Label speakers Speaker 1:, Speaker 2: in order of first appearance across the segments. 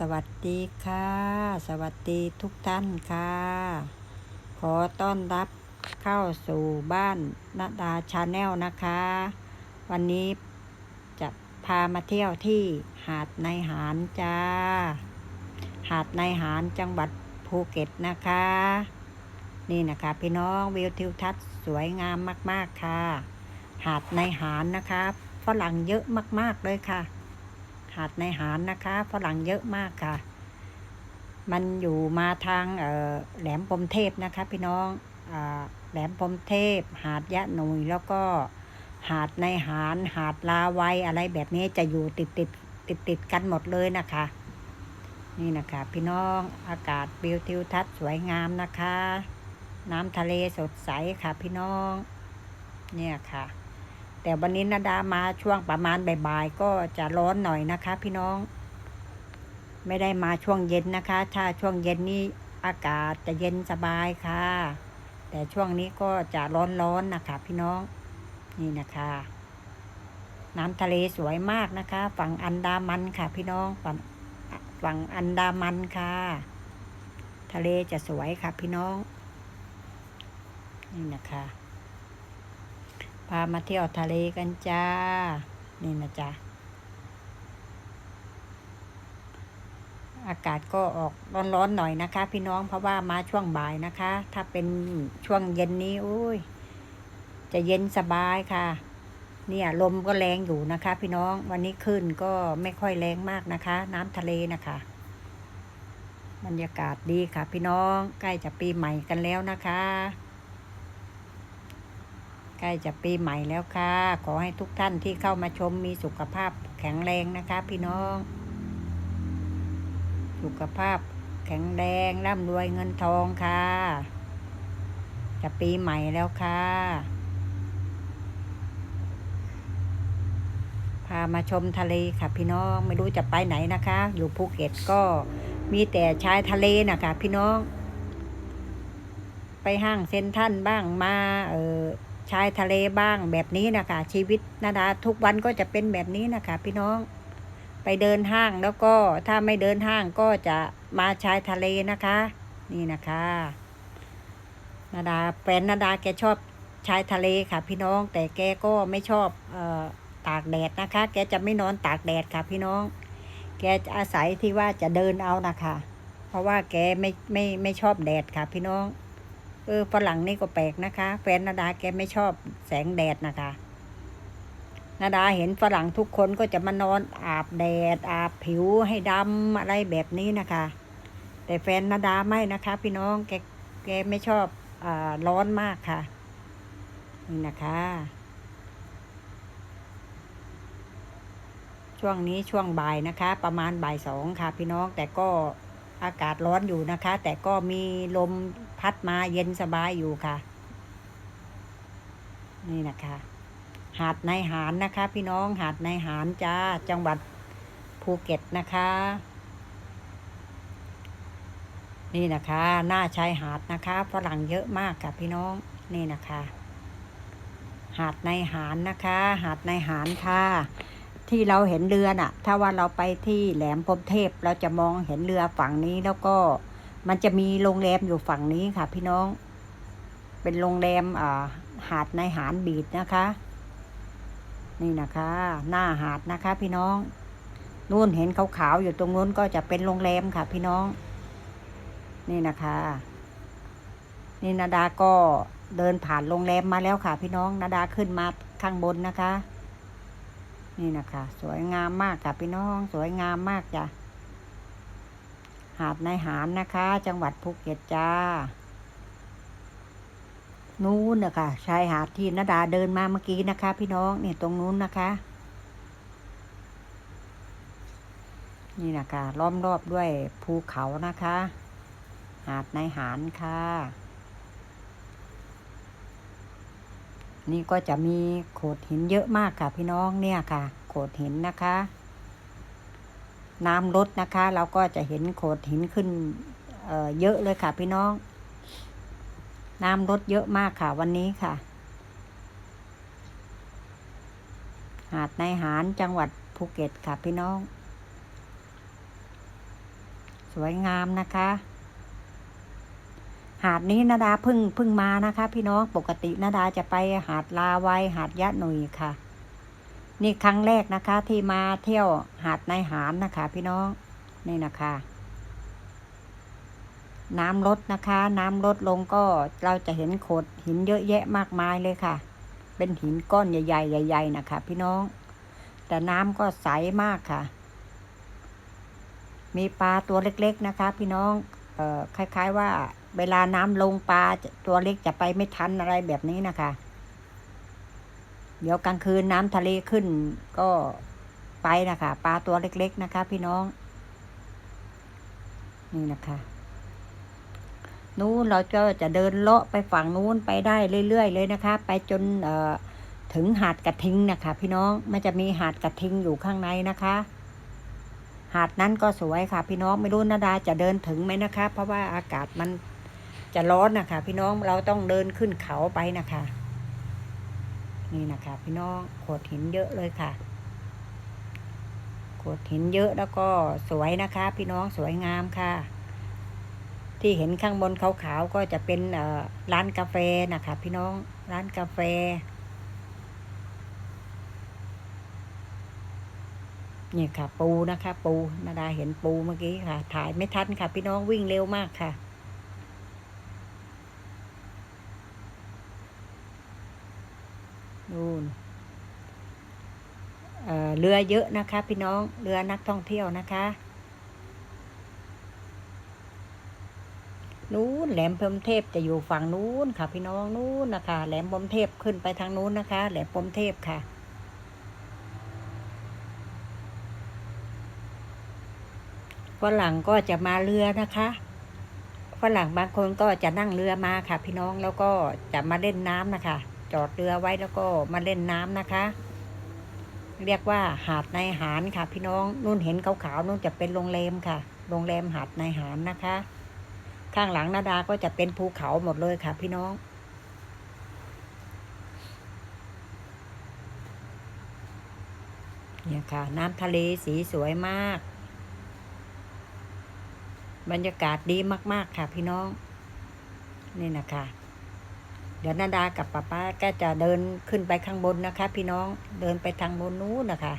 Speaker 1: สวัสดีค่ะ สวัสดีทุกท่านค่ะ ขอต้อนรับเข้าสู่บ้านนาดาชาแนลนะคะ วันนี้จะพามาเที่ยวที่หาดในหารจ้า หาดในหารจังหวัดภูเก็ตนะคะ นี่นะคะพี่น้องวิวทิวทัศน์สวยงามมาก ๆค่ะ หาดในหารนะคะฝรั่งเยอะมาก ๆ เลยค่ะ หาดในหารนะคะฝรั่งเยอะมากค่ะ มันอยู่มาทางแหลมพรมเทพนะคะ พี่น้องอแหลมพรมเทพ หาดยะหนุยแล้วก็หาดในหารหาดลาวัยอะไรแบบนี้จะอยู่ติดติดติดติดกันหมดเลยนะคะ นี่นะคะพี่น้องอากาศวิวทิวทัศน์สวยงามนะคะ น้ำทะเลสดใสค่ะพี่น้อง เนี่ยค่ะ แต่วันนี้นาดามาช่วงประมาณบ่ายๆก็จะร้อนหน่อยนะคะ พี่น้อง ไม่ได้มาช่วงเย็นนะคะ ถ้าช่วงเย็นนี้อากาศจะเย็นสบายค่ะ แต่ช่วงนี้ก็จะร้อนๆนะคะ พี่น้องนี่นะคะ น้ำทะเลสวยมากนะคะ ฝั่งอันดามันค่ะ พี่น้องฝั่งฝั่งอันดามันค่ะ ทะเลจะสวยค่ะ พี่น้อง นี่นะคะ พามาเที่ยวทะเลกันจ้า นี่นะจ๊ะ อากาศก็ออกร้อนๆหน่อยนะคะ พี่น้องเพราะว่ามาช่วงบ่ายนะคะ ถ้าเป็นช่วงเย็นนี้อุ้ย จะเย็นสบายค่ะ เนี่ยลมก็แรงอยู่นะคะ พี่น้องวันนี้ขึ้นก็ไม่ค่อยแรงมากนะคะ น้ำทะเลนะคะบรรยากาศดีค่ะ พี่น้องใกล้จะปีใหม่กันแล้วนะคะ ใกล้จะปีใหม่แล้วค่ะ ขอให้ทุกท่านที่เข้ามาชมมีสุขภาพแข็งแรงนะคะ พี่น้อง สุขภาพแข็งแรงร่ำรวยเงินทองค่ะ จะปีใหม่แล้วค่ะ พามาชมทะเลค่ะพี่น้องไม่รู้จะไปไหนนะคะ อยู่ภูเก็ตก็มีแต่ชายทะเลนะคะพี่น้อง ไปห้างเซ็นทัลบ้างมา เออ ชายทะเลบ้างแบบนี้นะคะ ชีวิตนาดาทุกวันก็จะเป็นแบบนี้นะคะ พี่น้องไปเดินห้างแล้วก็ถ้าไม่เดินห้างก็จะมาชายทะเลนะคะ นี่นะคะนาดาแฟนนาดาแกชอบชายทะเลค่ะ พี่น้อง แต่แกก็ไม่ชอบเอ่อตากแดดนะคะ แกจะไม่นอนตากแดดค่ะ พี่น้อง แกจะอาศัยที่ว่าจะเดินเอานะคะ เพราะว่าแกไม่ไม่ไม่ชอบแดดค่ะ พี่น้อง เออฝรั่งนี่ก็แปลกนะคะ แฟนนาดาแกไม่ชอบแสงแดดนะคะ นาดาเห็นฝรั่งทุกคนก็จะมานอนอาบแดด อาบผิวให้ดำอะไรแบบนี้นะคะ แต่แฟนนาดาไม่นะคะ พี่น้องแกแกไม่ชอบอาร้อนมากค่ะ นี่นะคะช่วงนี้ช่วงบ่ายนะคะ ประมาณบ่ายสองค่ะ พี่น้องแต่ก็อากาศร้อนอยู่นะคะ แต่ก็มีลม พัดมาเย็นสบายอยู่ค่ะ นี่นะคะ หาดในหารนะคะ พี่น้องหาดในหารจ้าจังหวัดภูเก็ตนะคะ นี่นะคะ หน้าชายหาดนะคะฝรั่งเยอะมากค่ะพี่น้องนี่นะคะ หาดในหารนะคะ หาดในหารค่ะที่เราเห็นเรือน่ะ ถ้าว่าเราไปที่แหลมพรมเทพเราจะมองเห็นเรือฝั่งนี้แล้วก็ มันจะมีโรงแรมอยู่ฝั่งนี้ค่ะ พี่น้อง เป็นโรงแรมอ่าหาดในหารบีดนะคะ นี่นะคะ หน้าหาดนะคะ พี่น้องนู่นเห็นขาวๆอยู่ตรงนู้นก็จะเป็นโรงแรมค่ะ พี่น้อง นี่นะคะนี่นาดาก็เดินผ่านโรงแรมมาแล้วค่ะ พี่น้องนาดาขึ้นมาข้างบนนะคะ นี่นะคะ สวยงามมากค่ะพี่น้อง สวยงามมากจ้ะ หาดในหารนะคะ จังหวัดภูเก็ตจ้า นู้นนะคะชายหาดที่นาดาเดินมาเมื่อกี้นะคะ พี่น้องนี่ตรงนู้นนะคะ นี่นะคะล้อมรอบด้วยภูเขานะคะ หาดในหารค่ะ นี่ก็จะมีโขดหินเยอะมากค่ะ พี่น้องเนี่ยค่ะ โขดหินนะคะ น้ำลดนะคะ เราก็จะเห็นโขดหินขึ้นเเยอะเลยค่ะพี่น้อง น้ำลดเยอะมากค่ะวันนี้ค่ะ หาดในหารจังหวัดภูเก็ตค่ะพี่น้อง สวยงามนะคะ หาดนี้นาดาพึ่งพึ่งมานะคะ พี่น้องปกตินาดาจะไปหาดลาวัยหาดยะหนุยค่ะ นี่ครั้งแรกนะคะ ที่มาเที่ยวหาดในหารนะคะ พี่น้องนี่นะคะ น้ำลดนะคะ น้ำลดลงก็เราจะเห็นโขดหินเยอะแยะมากมายเลยค่ะ เป็นหินก้อนใหญ่ๆใหญ่ๆนะคะ พี่น้อง แต่น้ำก็ใสมากค่ะ มีปลาตัวเล็กๆนะคะ พี่น้องเอ่อคล้าย ๆ ว่า เวลาน้ำลงปลาตัวเล็กจะไปไม่ทันอะไรแบบนี้นะคะ เดี๋ยวกลางคืนน้ำทะเลขึ้นก็ไปนะคะปลาตัวเล็ก ๆนะคะ พี่น้อง นี่นะคะนู้นเราก็จะเดินเลาะไปฝั่งนู้นไปได้เรื่อยๆเลยนะคะ ไปจนเอ่อถึงหาดกระทิงนะคะ พี่น้องมันจะมีหาดกระทิงอยู่ข้างในนะคะ หาดนั้นก็สวยค่ะ พี่น้องไม่รู้นาดาจะเดินถึงไหมนะคะ เพราะว่าอากาศมันจะร้อนนะคะ พี่น้องเราต้องเดินขึ้นเขาไปนะคะ นี่นะคะ พี่น้องโขดหินเยอะเลยค่ะโขดหินเยอะแล้วก็สวยนะคะ พี่น้องสวยงามค่ะ ที่เห็นข้างบนขาวๆก็จะเป็นร้านกาแฟนะคะ พี่น้องร้านกาแฟนี่ค่ะ ปูนะคะ ปูนาดาเห็นปูเมื่อกี้ค่ะ ถ่ายไม่ทันค่ะ พี่น้องวิ่งเร็วมากค่ะ นู่นเเรือเยอะนะคะ พี่น้อง เรือนักท่องเที่ยวนะคะนู้นแหลมพรมเทพจะอยู่ฝั่งนู้นค่ะ พี่น้องนู้นนะคะ แหลมพรมเทพขึ้นไปทางนู้นนะคะ แหลมพรมเทพค่ะ ฝรั่งก็จะมาเรือนะคะ ฝรั่งบางคนก็จะนั่งเรือมาค่ะ พี่น้องแล้วก็จะมาเล่นน้ำนะคะ จอดเรือไว้แล้วก็มาเล่นน้ำนะคะ เรียกว่าหาดในหารค่ะ พี่น้องนู่นเห็นขาวๆนู่นจะเป็นโรงแรมค่ะ โรงแรมหาดในหารนะคะ ข้างหลังนาดาก็จะเป็นภูเขาหมดเลยค่ะ พี่น้องเนี่ยค่ะ น้ำทะเลสีสวยมาก บรรยากาศดีมาก ๆ ค่ะพี่น้อง นี่นะคะ ดี๋ยวนาดากับป้าป้าก็จะเดินขึ้นไปข้างบนนะคะ พี่น้องเดินไปทางบนนู้นนะคะ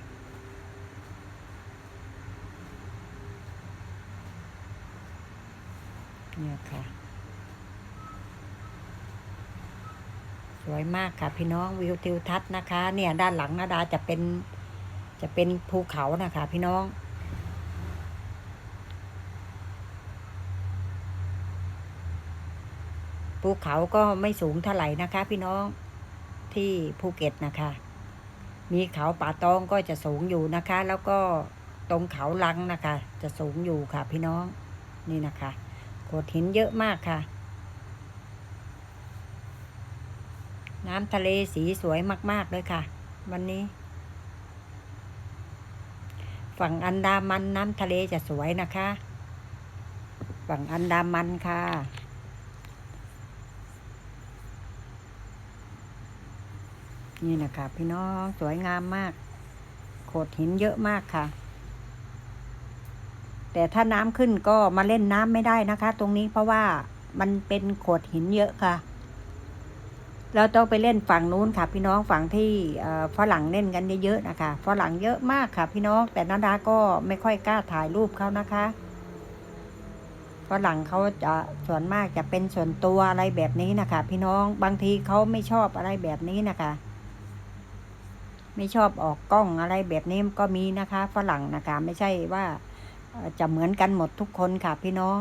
Speaker 1: เนี่ยค่ะ สวยมากค่ะพี่น้องวิวทิวทัศน์นะคะ เนี่ยด้านหลังนาดาจะเป็นจะเป็นภูเขานะคะ พี่น้อง ภูเขาก็ไม่สูงเท่าไหร่นะคะ พี่น้องที่ภูเก็ตนะคะ มีเขาป่าตองก็จะสูงอยู่นะคะ แล้วก็ตรงเขาลังนะคะ จะสูงอยู่ค่ะ พี่น้องนี่นะคะโขดหินเยอะมากค่ะ น้ำทะเลสีสวยมาก ๆ เลยค่ะ วันนี้ ฝั่งอันดามันน้ำทะเลจะสวยนะคะ ฝั่งอันดามันค่ะ นี่นะคะพี่น้องสวยงามมาก โขดหินเยอะมากค่ะ แต่ถ้าน้ำขึ้นก็มาเล่นน้ำไม่ได้นะคะ ตรงนี้เพราะว่ามันเป็นโขดหินเยอะค่ะ เราต้องไปเล่นฝั่งนู้นค่ะ พี่น้องฝั่งที่ฝรั่งเล่นกันเยอะๆนะคะฝรั่งเยอะมากค่ะ พี่น้องแต่นาดาก็ไม่ค่อยกล้าถ่ายรูปเขานะคะฝรั่งเขาจะส่วนมากจะเป็นส่วนตัวอะไรแบบนี้นะคะ พี่น้องบางทีเขาไม่ชอบอะไรแบบนี้นะคะ ไม่ชอบออกกล้องอะไรแบบนี้ก็มีนะคะ ฝรั่งนะคะ ไม่ใช่ว่าจะเหมือนกันหมดทุกคนค่ะพี่น้อง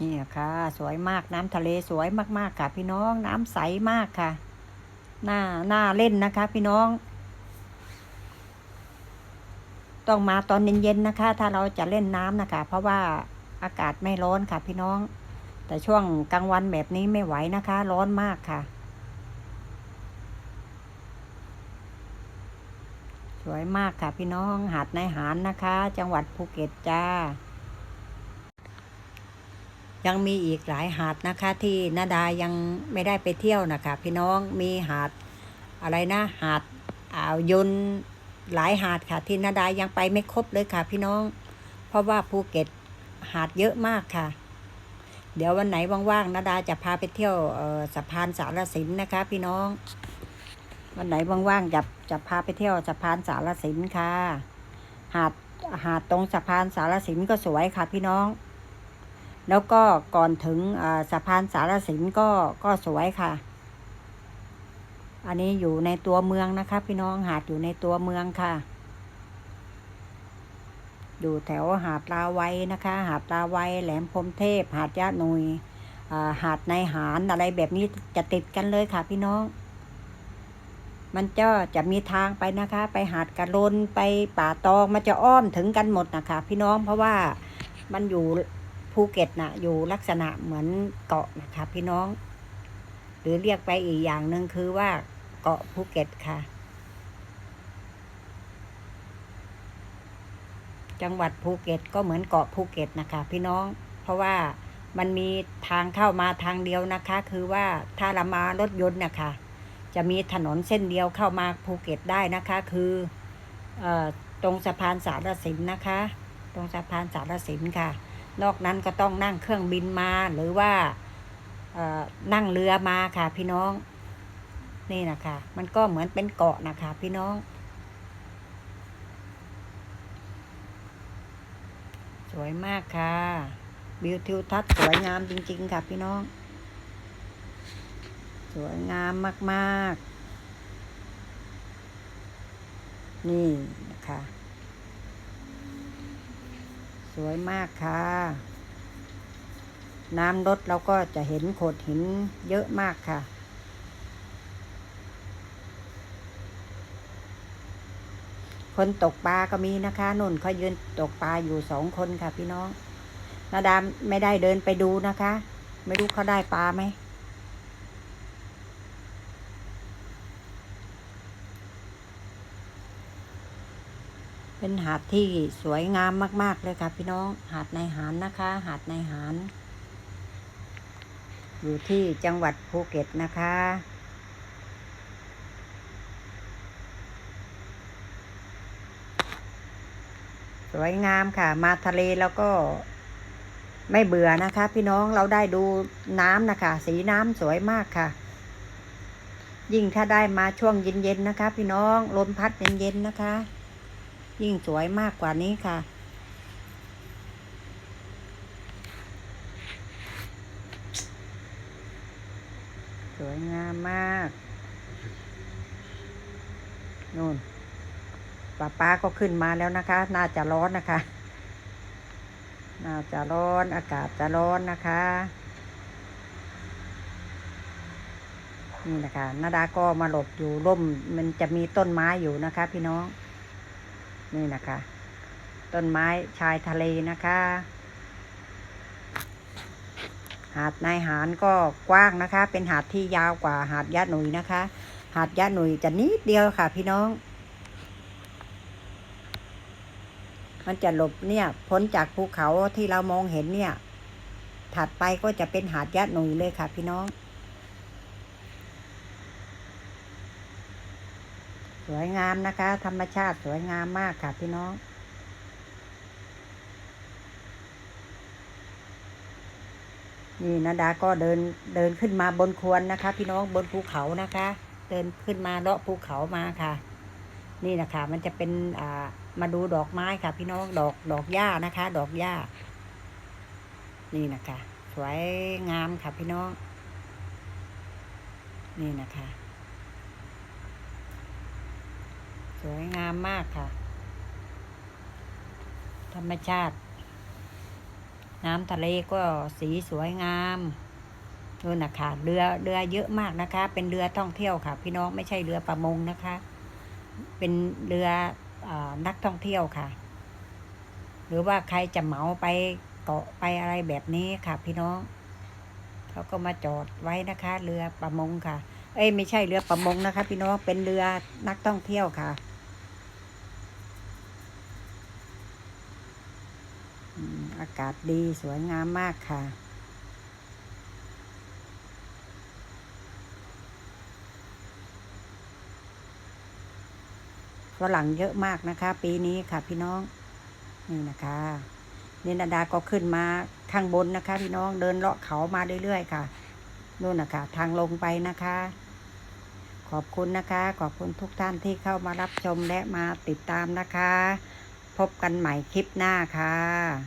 Speaker 1: นี่ค่ะ สวยมากน้ำทะเลสวยมากๆค่ะ พี่น้องน้ำใสมากค่ะหน่าหน่าเล่นนะคะ พี่น้อง ต้องมาตอนเย็นๆนะคะ ถ้าเราจะเล่นน้ำนะคะ เพราะว่าอากาศไม่ร้อนค่ะ พี่น้อง แต่ช่วงกลางวันแบบนี้ไม่ไหวนะคะ ร้อนมากค่ะ สวยมากค่ะ พี่น้องหาดในหารนะคะ จังหวัดภูเก็ตจ้า ยังมีอีกหลายหาดนะคะ ที่นาดายังไม่ได้ไปเที่ยวนะคะ พี่น้องมีหาดอะไรนะหาดอ่าวยนหลายหาดค่ะ ที่นาดายังไปไม่ครบเลยค่ะ พี่น้อง เพราะว่าภูเก็ตหาดเยอะมากค่ะ เดี๋ยววันไหนว่างๆนาดาจะพาไปเที่ยวสะพานสารสินนะคะ พี่น้อง วันไหนว่างๆจะจะพาไปเที่ยวสะพานสารสินค่ะ หาดหาดตรงสะพานสารสินก็สวยค่ะ พี่น้อง แล้วก็ก่อนถึงสะพานสารสินก็ก็สวยค่ะ อันนี้อยู่ในตัวเมืองนะคะ พี่น้องหาดอยู่ในตัวเมืองค่ะ อยู่แถวหาดลาไวัยนะคะ หาดลาไวัยแหลมพรมเทพ หาดยะนุยหาดในหารอะไรแบบนี้จะติดกันเลยค่ะพี่น้อง มันจะจะมีทางไปนะคะ ไปหาดกระลนไปป่าตองมันจะอ้อมถึงกันหมดนะคะ พี่น้องเพราะว่ามันอยู่ภูเก็ตนะอยู่ลักษณะเหมือนเกาะนะคะพี่น้อง หรือเรียกไปอีกอย่างหนึ่งคือว่าเกาะภูเก็ตค่ะ จังหวัดภูเก็ตก็เหมือนเกาะภูเก็ตนะคะ พี่น้อง เพราะว่ามันมีทางเข้ามาทางเดียวนะคะ คือว่าถ้าเรามารถยนต์นะคะ จะมีถนนเส้นเดียวเข้ามาภูเก็ตได้นะคะ คืออตรงสะพานสารสินนะคะ ตรงสะพานสารสินค่ะ นอกนั้นก็ต้องนั่งเครื่องบินมาหรือว่านั่งเรือมาค่ะพี่น้อง นี่นะคะ มันก็เหมือนเป็นเกาะนะคะ พี่น้อง สวยมากค่ะวิวทิวทัศน์สวยงามจริง ๆ ค่ะพี่น้อง สวยงามมาก ๆ นี่นะคะ สวยมากค่ะ น้ำลดเราก็จะเห็นโขดหินเยอะมากค่ะ คนตกปลาก็มีนะคะนุ่นเขายืนตกปลาอยู่สองคนค่ะพี่น้องนาดามไม่ได้เดินไปดูนะคะ ไม่รู้เขาได้ปลาไหมเป็นหาดที่สวยงามมาก ๆ เลยค่ะพี่น้อง หาดในหารนะคะ หาดในหารอยู่ที่จังหวัดภูเก็ตนะคะ สวยงามค่ะ มาทะเลแล้วก็ไม่เบื่อนะคะ พี่น้องเราได้ดูน้ำนะคะ สีน้ำสวยมากค่ะ ยิ่งถ้าได้มาช่วงเย็นๆนะคะ พี่น้องลมพัดเย็นๆนะคะ ยิ่งสวยมากกว่านี้ค่ะสวยงามมากนู่น ป้าป้าก็ขึ้นมาแล้วนะคะ น่าจะร้อนนะคะ น่าจะร้อน อากาศจะร้อนนะคะ นี่นะคะนาดาก็มาหลบอยู่ร่ม มันจะมีต้นไม้อยู่นะคะ พี่น้อง นี่นะคะ ต้นไม้ชายทะเลนะคะ หาดนายหารก็กว้างนะคะ เป็นหาดที่ยาวกว่าหาดยะหนุยนะคะ หาดยะหนุยจะนิดเดียวค่ะ พี่น้อง มันจะหลบเนี่ยพ้นจากภูเขาที่เรามองเห็นเนี่ย ถัดไปก็จะเป็นหาดยะหนุยเลยค่ะ พี่น้อง สวยงามนะคะ ธรรมชาติสวยงามมากค่ะพี่น้องนี่นาดาก็เดินเดินขึ้นมาบนควรนะคะ พี่น้องบนภูเขานะคะ เดินขึ้นมาเลาะภูเขามาค่ะ นี่นะคะมันจะเป็นอ่ามาดูดอกไม้ค่ะ พี่น้องดอกดอกหญ้านะคะ ดอกหญ้า นี่นะคะ สวยงามค่ะพี่น้อง นี่นะคะ สวยงามมากค่ะ ธรรมชาติ น้ำทะเลก็สีสวยงามนู่นนะคะเรือเรือเยอะมากนะคะ เป็นเรือท่องเที่ยวค่ะ พี่น้องไม่ใช่เรือประมงนะคะ เป็นเรืออนักท่องเที่ยวค่ะ หรือว่าใครจะเหมาไปเกาะไปอะไรแบบนี้ค่ะ พี่น้องเขาก็มาจอดไว้นะคะ เรือประมงค่ะ เอ้ยไม่ใช่เรือประมงนะคะ พี่น้องเป็นเรือนักท่องเที่ยวค่ะอากาศดีสวยงามมากค่ะ ฝรั่งเยอะมากนะคะ ปีนี้ค่ะพี่น้อง นี่นะคะเนินาดาก็ขึ้นมาข้างบนนะคะ พี่น้องเดินเลาะเขามาเรื่อยๆค่ะนู่นนะคะทางลงไปนะคะ ขอบคุณนะคะ ขอบคุณทุกท่านที่เข้ามารับชมและมาติดตามนะคะ พบกันใหม่คลิปหน้าค่ะ